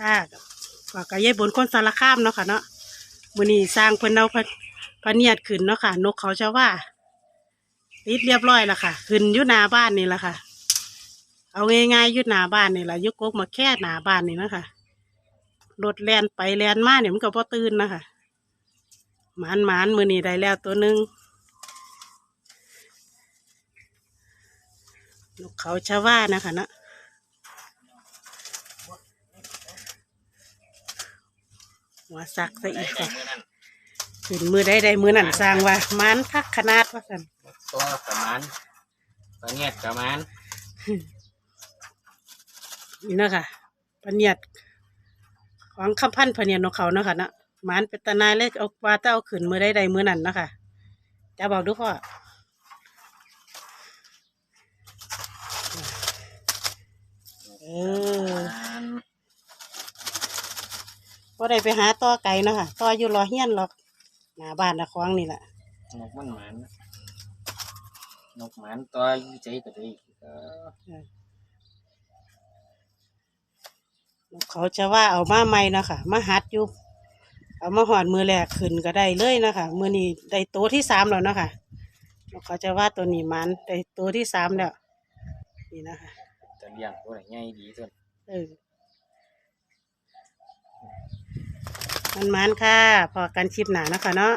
ค่ะก็กะยายบนคนสารคามเนาะค่ะเนาะมือนี้สร้างเพิ่นเอาพะพะเนียดขึ้นเนาะค่ะ นกเขาจะว่าติดเรียบร้อยแล้วค่ะ ขึ้นอยู่หนาบ้านนี่แหละค่ะ เอาง่ายๆอยู่หนาบ้านนี่แหละยุกกมาแค่หนาบ้านนี่นะคะรถแลนไปแลนมาเนี่ยมันก็บ่ตื่นนะคะหมานหมานมือนี้ได้แล้วตัวหนึ่ง นกเขาชะว่านะคะเนาะหัวสักซะอีกค่ะขึ้นมือได้ได้มือนั่นสร้างว่ามันคักขนาดว่าสันตัวประมาณตัวเนี้ยประมาณนี่เนาะค่ะพะเนียดของคำพันธ์พะเนียดนกเขาเนาะค่ะเนาะมันเป็นตาหนายเล็กเอาว่าจะเอาขึ้นมือได้ได้มือนั่นเนาะค่ะจะบอกดูพ่อเออ พอได้ไปหาต่อไก่เนาะค่ะต่ออยู่รอเฮียนหรอกหน้าบ้านนะคลองนี่แหละนกมันหมันนกหมันตัวอยี่ใจก็ได้เออเขาจะว่าเอามาใหม่เนาะคะมาหัดอยู่เอามาหอดมือแรกขึ้นก็ได้เลยเนาะคะมือนี้ได้ตัวที่สามแล้วเนาะคะแล้วเขาจะว่าตัวนี้มันได้ตัวที่สามแล้วนี่นะคะจะเลี้ยงตัวไหนง่ายดีสุดเออ มันมันค่ะ พอกันชิปหนานะคะเนาะ